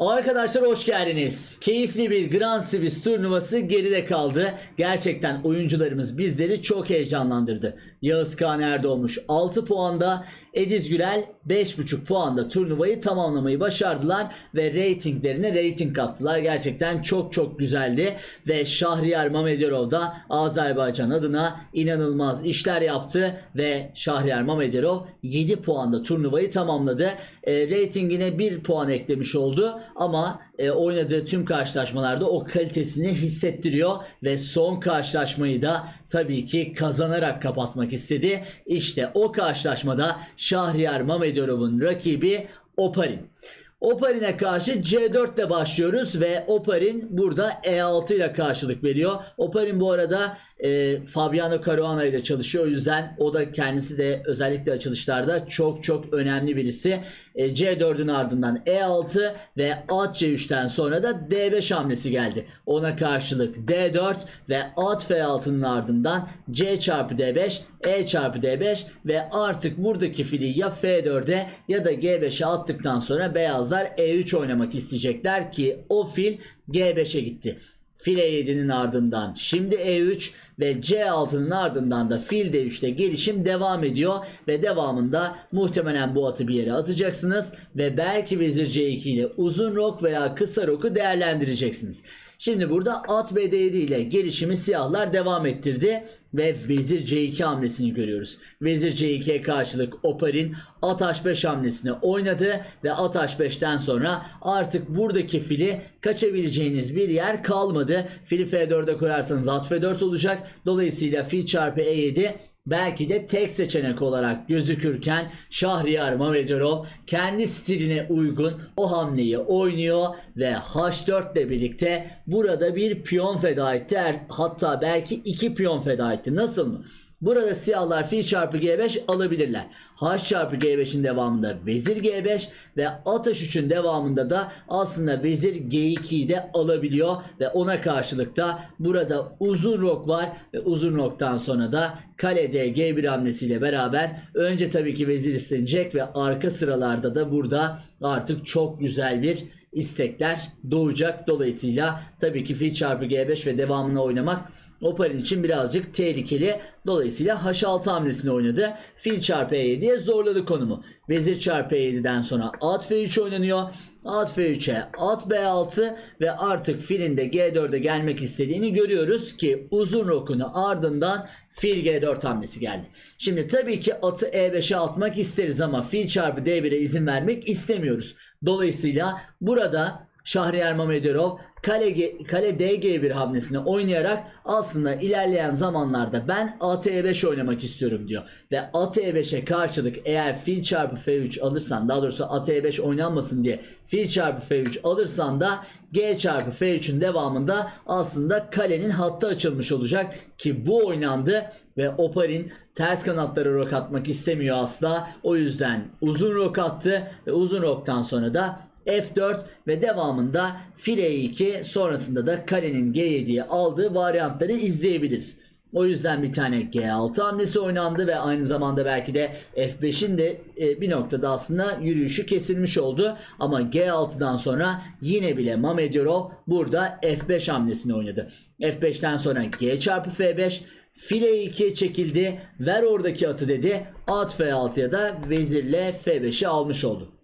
Arkadaşlar hoş geldiniz. Keyifli bir Grand Swiss turnuvası geride kaldı. Gerçekten oyuncularımız bizleri çok heyecanlandırdı. Yağız Kağan Erdoğmuş 6 puanda, Ediz Gürel 5.5 puanda turnuvayı tamamlamayı başardılar ve reytinglerine reyting kattılar. Gerçekten çok çok güzeldi ve Şahriyar Mamedorov da Azerbaycan adına inanılmaz işler yaptı ve Şahriyar Mamedorov 7 puanda turnuvayı tamamladı. E, reytingine 1 puan eklemiş oldu ama e, oynadığı tüm karşılaşmalarda o kalitesini hissettiriyor ve son karşılaşmayı da tabii ki kazanarak kapatmak istedi. İşte o karşılaşmada Şahriyar Mamedorov'un rakibi Oparin. Oparin'e karşı C4 ile başlıyoruz ve Oparin burada E6 ile karşılık veriyor. Oparin bu arada e, Fabiano Caruana ile çalışıyor. O yüzden o da kendisi de özellikle açılışlarda çok çok önemli birisi. E, C4'ün ardından E6 ve at C3'ten sonra da D5 hamlesi geldi. Ona karşılık D4 ve at F6'nın ardından C çarpı D5, E çarpı D5 ve artık buradaki fili ya F4'e ya da G5'e attıktan sonra beyazlar E3 oynamak isteyecekler ki o fil G5'e gitti. File 7'nin ardından şimdi E3 ve C6'nın ardından da fil D3'te gelişim devam ediyor ve devamında muhtemelen bu atı bir yere atacaksınız ve belki vezir C2 ile uzun rok veya kısa roku değerlendireceksiniz. Şimdi burada at BD7 ile gelişimi siyahlar devam ettirdi ve vezir C2 hamlesini görüyoruz. Vezir C2'ye karşılık Oparin at H5 hamlesini oynadı ve at H5'ten sonra artık buradaki fili kaçabileceğiniz bir yer kalmadı. Fili F4'e koyarsanız at F4 olacak. Dolayısıyla fil çarpı E7 belki de tek seçenek olarak gözükürken Şahriyar Mamedorov kendi stiline uygun o hamleyi oynuyor ve H4 ile birlikte burada bir piyon feda etti. Er- Hatta belki iki piyon feda etti. Nasıl mı? Burada siyahlar fil çarpı G5 alabilirler. H çarpı G5'in devamında vezir G5 ve at H3'ün devamında da aslında vezir G2'yi de alabiliyor ve ona karşılık da burada uzun rok var ve uzun roktan sonra da kale G1 hamlesiyle beraber önce tabii ki vezir istenecek ve arka sıralarda da burada artık çok güzel bir istekler doğacak. Dolayısıyla tabii ki fil çarpı G5 ve devamını oynamak Oparin için birazcık tehlikeli. Dolayısıyla H6 hamlesini oynadı. Fil çarpı E7'ye zorladı konumu. Vezir çarpı E7'den sonra at F3 oynanıyor. At F3'e at B6 ve artık filin de G4'e gelmek istediğini görüyoruz ki uzun rokunu ardından fil G4 hamlesi geldi. Şimdi tabii ki atı E5'e atmak isteriz ama fil çarpı D1'e izin vermek istemiyoruz. Dolayısıyla burada Şahriyar Mamedorov kale, kale DG1 hamlesini oynayarak aslında ilerleyen zamanlarda ben AT5 oynamak istiyorum diyor. Ve AT5'e karşılık eğer fil çarpı F3 alırsan daha doğrusu AT5 oynanmasın diye fil çarpı F3 alırsan da G çarpı F3'ün devamında aslında kalenin hattı açılmış olacak ki bu oynandı ve Oparin ters kanatlara rok atmak istemiyor asla. O yüzden uzun rok attı ve uzun roktan sonra da F4 ve devamında file 2 sonrasında da kalenin G7'ye aldığı varyantları izleyebiliriz. O yüzden bir tane G6 hamlesi oynandı ve aynı zamanda belki de F5'in de e, bir noktada aslında yürüyüşü kesilmiş oldu. Ama G6'dan sonra yine bile Mamedorov burada F5 hamlesini oynadı. F5'ten sonra G çarpı F5 File 2'ye çekildi. Ver oradaki atı dedi. At F6'ya da vezirle F5'i almış oldu.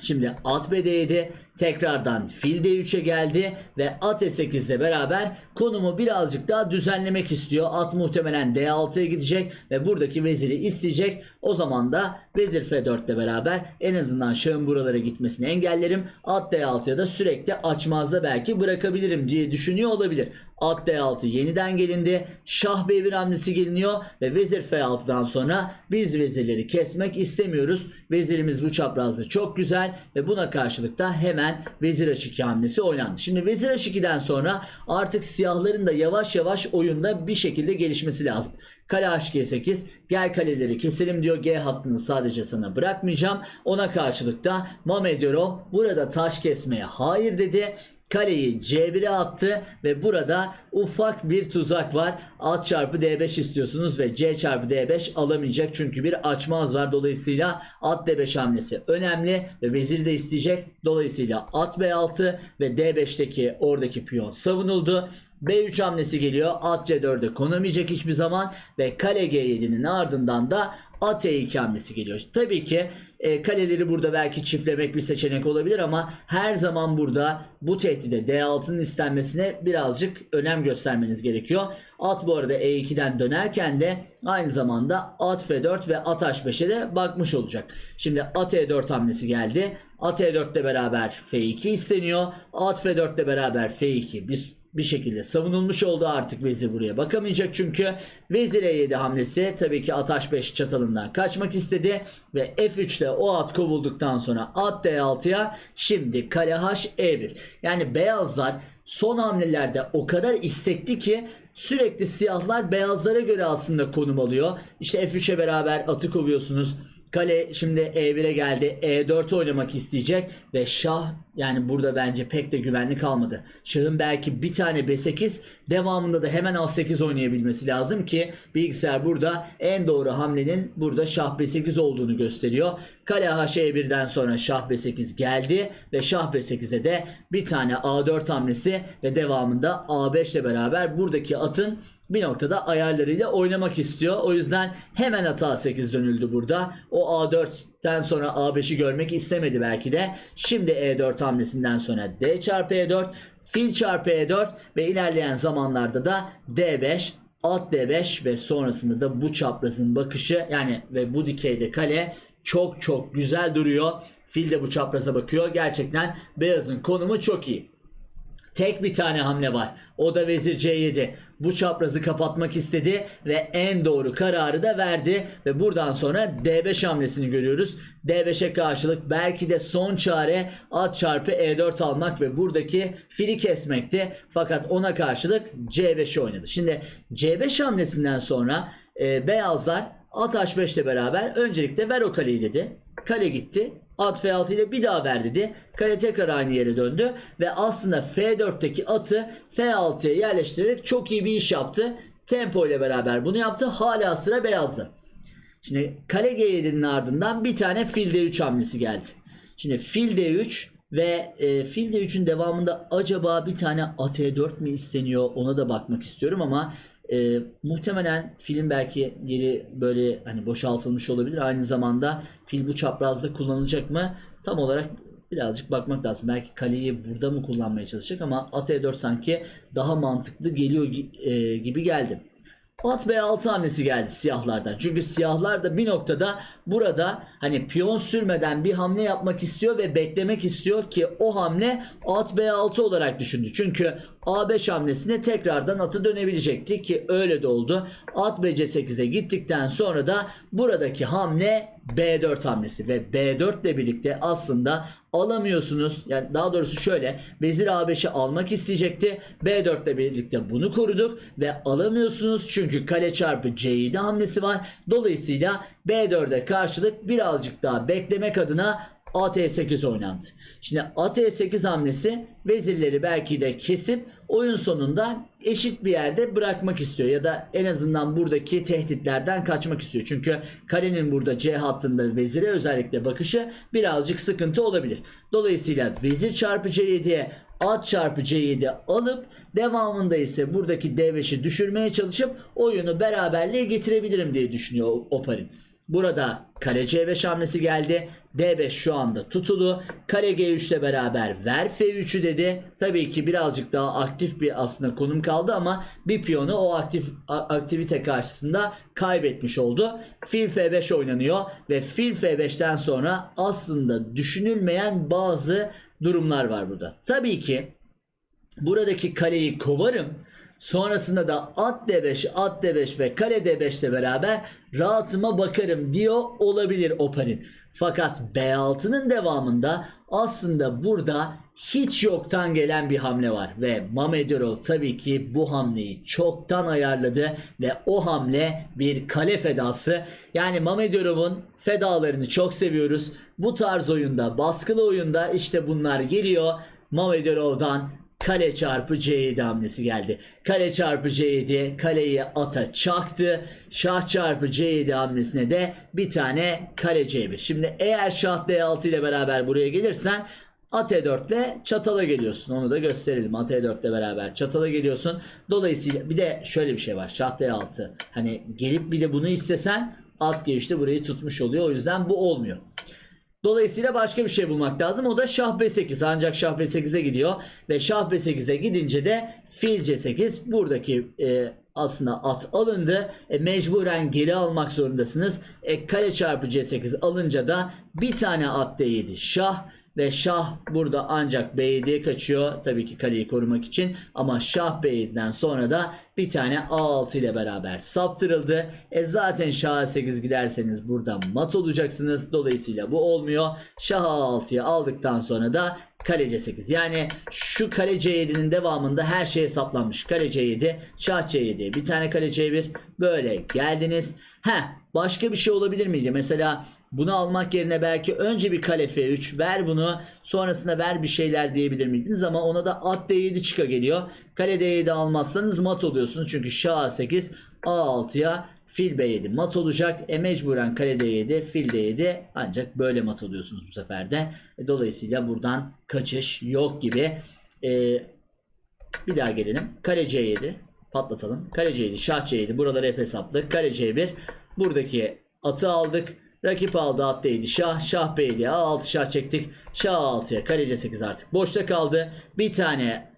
Şimdi at BD7 tekrardan fil D3'e geldi ve at E8 ile beraber konumu birazcık daha düzenlemek istiyor. At muhtemelen D6'ya gidecek ve buradaki veziri isteyecek. O zaman da vezir F4 ile beraber en azından şahın buralara gitmesini engellerim. At D6'ya da sürekli açmazda belki bırakabilirim diye düşünüyor olabilir. At D6 yeniden gelindi. Şah B1 hamlesi geliniyor ve vezir F6'dan sonra biz vezirleri kesmek istemiyoruz. Vezirimiz bu çaprazda çok güzel ve buna karşılık da hemen vezir H2 hamlesi oynandı. Şimdi vezir H2'den sonra artık siyahların da yavaş yavaş oyunda bir şekilde gelişmesi lazım. Kale H8, gel kaleleri keselim diyor. G hattını sadece sana bırakmayacağım. Ona karşılık da Mamedorov burada taş kesmeye hayır dedi. Kaleyi C1'e attı ve burada ufak bir tuzak var. At çarpı D5 istiyorsunuz ve C çarpı D5 alamayacak çünkü bir açmaz var. Dolayısıyla at D5 hamlesi önemli ve vezir de isteyecek. Dolayısıyla at B6 ve D5'teki oradaki piyon savunuldu. B3 hamlesi geliyor. At C4'e konamayacak hiçbir zaman ve kale G7'nin ardından da at E2 hamlesi geliyor. Tabii ki e, kaleleri burada belki çiftlemek bir seçenek olabilir ama her zaman burada bu tehdide D6'nın istenmesine birazcık önem göstermeniz gerekiyor. At bu arada E2'den dönerken de aynı zamanda at F4 ve at H5'e de bakmış olacak. Şimdi at E4 hamlesi geldi. At E4 ile beraber F2 isteniyor. At F4 ile beraber F2 bir bir şekilde savunulmuş oldu artık vezir buraya. Bakamayacak çünkü vezir E7 hamlesi tabii ki at H5 çatalından kaçmak istedi ve F3'te o at kovulduktan sonra at D6'ya şimdi kale H E1 yani beyazlar son hamlelerde o kadar istekli ki sürekli siyahlar beyazlara göre aslında konum alıyor. İşte F3'e beraber atı kovuyorsunuz Kale şimdi E1'e geldi. E4 oynamak isteyecek ve şah yani burada bence pek de güvenli kalmadı. Şahın belki bir tane B8 devamında da hemen A8 oynayabilmesi lazım ki bilgisayar burada en doğru hamlenin burada şah B8 olduğunu gösteriyor. Kale H1'den sonra şah B8 geldi ve şah B8'e de bir tane A4 hamlesi ve devamında A5 ile beraber buradaki atın bir noktada ayarlarıyla oynamak istiyor. O yüzden hemen hata 8 dönüldü burada. O A4'ten sonra A5'i görmek istemedi belki de. Şimdi E4 hamlesinden sonra D çarpı E4, fil çarpı E4 ve ilerleyen zamanlarda da D5, at D5 ve sonrasında da bu çaprazın bakışı yani ve bu dikeyde kale çok çok güzel duruyor. Fil de bu çapraza bakıyor. Gerçekten beyazın konumu çok iyi. Tek bir tane hamle var. O da vezir C7. Bu çaprazı kapatmak istedi ve en doğru kararı da verdi ve buradan sonra D5 hamlesini görüyoruz. D5'e karşılık belki de son çare at çarpı E4 almak ve buradaki fili kesmekti. Fakat ona karşılık C5'i oynadı. Şimdi C5 hamlesinden sonra e, beyazlar at H5 ile beraber öncelikle ver o kaleyi dedi. Kale gitti. At F6 ile bir daha ver dedi. Kale tekrar aynı yere döndü. Ve aslında F4'teki atı F6'ya yerleştirerek çok iyi bir iş yaptı. Tempo ile beraber bunu yaptı. Hala sıra beyazdı. Şimdi kale G7'nin ardından bir tane fil D3 hamlesi geldi. Şimdi fil D3 ve e, fil D3'ün devamında acaba bir tane at E4 mi isteniyor ona da bakmak istiyorum ama e, muhtemelen filin belki yeri böyle hani boşaltılmış olabilir. Aynı zamanda fil bu çaprazda kullanılacak mı? Tam olarak birazcık bakmak lazım. Belki kaleyi burada mı kullanmaya çalışacak ama at E4 sanki daha mantıklı geliyor e, gibi geldi. At B6 hamlesi geldi siyahlardan. Çünkü siyahlar da bir noktada burada hani piyon sürmeden bir hamle yapmak istiyor ve beklemek istiyor ki o hamle at B6 olarak düşündü. Çünkü A5 hamlesine tekrardan atı dönebilecekti ki öyle de oldu. At BC8'e gittikten sonra da buradaki hamle B4 hamlesi ve B4 ile birlikte aslında alamıyorsunuz. Yani daha doğrusu şöyle Vezir A5'i almak isteyecekti. B4 ile birlikte bunu koruduk ve alamıyorsunuz çünkü kale çarpı C7 hamlesi var. Dolayısıyla B4'e karşılık birazcık daha beklemek adına AT8 oynandı. Şimdi AT8 hamlesi vezirleri belki de kesip oyun sonunda eşit bir yerde bırakmak istiyor ya da en azından buradaki tehditlerden kaçmak istiyor. Çünkü kalenin burada C hattında vezire özellikle bakışı birazcık sıkıntı olabilir. Dolayısıyla vezir çarpı C7'ye at çarpı C7 alıp devamında ise buradaki D5'i düşürmeye çalışıp oyunu beraberliğe getirebilirim diye düşünüyor Oparin. Burada kale C5 hamlesi geldi. D5 şu anda tutulu. Kale G3 ile beraber ver F3'ü dedi. Tabii ki birazcık daha aktif bir aslında konum kaldı ama bir piyonu o aktif aktivite karşısında kaybetmiş oldu. Fil F5 oynanıyor ve fil F5'ten sonra aslında düşünülmeyen bazı durumlar var burada. Tabii ki buradaki kaleyi kovarım. Sonrasında da at D5, at D5 ve kale D5 ile beraber rahatıma bakarım diyor olabilir Opar'in. Fakat B6'nın devamında aslında burada hiç yoktan gelen bir hamle var ve Mamedorov tabii ki bu hamleyi çoktan ayarladı ve o hamle bir kale fedası. Yani Mamedorov'un fedalarını çok seviyoruz. Bu tarz oyunda, baskılı oyunda işte bunlar geliyor. Mamedorov'dan kale çarpı C7 hamlesi geldi. Kale çarpı C7 kaleyi ata çaktı. Şah çarpı C7 hamlesine de bir tane kale C1. Şimdi eğer şah D6 ile beraber buraya gelirsen At E4 ile çatala geliyorsun. Onu da gösterelim. At E4 ile beraber çatala geliyorsun. Dolayısıyla bir de şöyle bir şey var. Şah D6. Hani gelip bir de bunu istesen at G3'te burayı tutmuş oluyor. O yüzden bu olmuyor. Dolayısıyla başka bir şey bulmak lazım. O da şah B8. Ancak şah B8'e gidiyor. Ve şah B8'e gidince de fil C8. Buradaki e, aslında at alındı. E, mecburen geri almak zorundasınız. E, kale çarpı C8 alınca da bir tane at D7 şah. Ve şah burada ancak B7'ye kaçıyor. Tabii ki kaleyi korumak için. Ama şah B7'den sonra da bir tane A6 ile beraber saptırıldı. E zaten şah 8 giderseniz burada mat olacaksınız. Dolayısıyla bu olmuyor. Şah A6'yı aldıktan sonra da kale C8. Yani şu kale C7'nin devamında her şey hesaplanmış. Kale C7, şah C7, bir tane kale C1 böyle geldiniz. Heh başka bir şey olabilir miydi? Mesela bunu almak yerine belki önce bir kale F3 ver bunu sonrasında ver bir şeyler diyebilir miydiniz ama ona da at D7 çıka geliyor. Kale D7 almazsanız mat oluyorsunuz çünkü şah A8 A6'ya fil B7 mat olacak. E mecburen kale D7 fil D7 ancak böyle mat oluyorsunuz bu sefer de. E, dolayısıyla buradan kaçış yok gibi. E, bir daha gelelim. Kale C7 patlatalım. Kale C7 şah C7 buraları hep hesapladık. Kale C1 buradaki atı aldık. Rakip aldı at D7 şah. Şah B7 A6 şah çektik. Şah A6'ya kale C8 artık boşta kaldı. Bir tane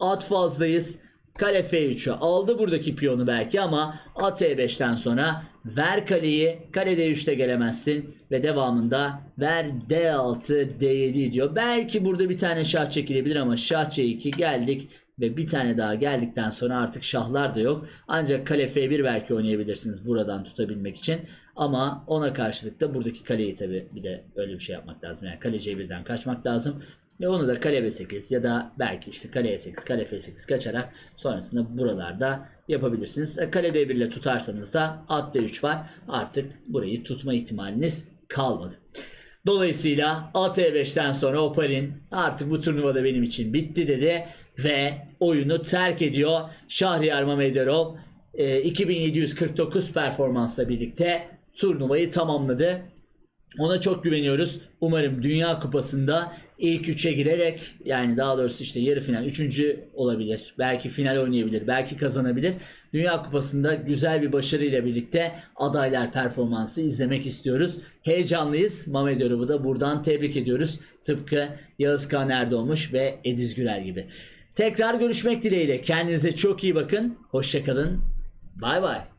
at fazlayız. Kale F3'ü aldı buradaki piyonu belki ama at E5'ten sonra ver kaleyi kale D3'te gelemezsin ve devamında ver D6 D7 diyor. Belki burada bir tane şah çekilebilir ama şah C2 geldik ve bir tane daha geldikten sonra artık şahlar da yok. Ancak kale F1 belki oynayabilirsiniz buradan tutabilmek için. Ama ona karşılık da buradaki kaleyi tabi bir de öyle bir şey yapmak lazım. Yani kale C1'den kaçmak lazım. Ve onu da kale B8 ya da belki işte kale E8, kale F8 kaçarak sonrasında buralarda yapabilirsiniz. E, Kale D1 ile tutarsanız da at D3 var. Artık burayı tutma ihtimaliniz kalmadı. Dolayısıyla at E5'ten sonra Oparin artık bu turnuvada benim için bitti dedi ve oyunu terk ediyor. Şahriyar Mamedorov e, 2749 performansla birlikte turnuvayı tamamladı. Ona çok güveniyoruz. Umarım Dünya Kupası'nda ilk üçe girerek yani daha doğrusu işte yarı final, üçüncü olabilir. Belki final oynayabilir, belki kazanabilir. Dünya Kupası'nda güzel bir başarıyla birlikte adaylar performansı izlemek istiyoruz. Heyecanlıyız. Mamedorov'u da buradan tebrik ediyoruz. Tıpkı Yağız Kağan Erdoğmuş ve Ediz Gürel gibi. Tekrar görüşmek dileğiyle. Kendinize çok iyi bakın. Hoşçakalın. Bay bay.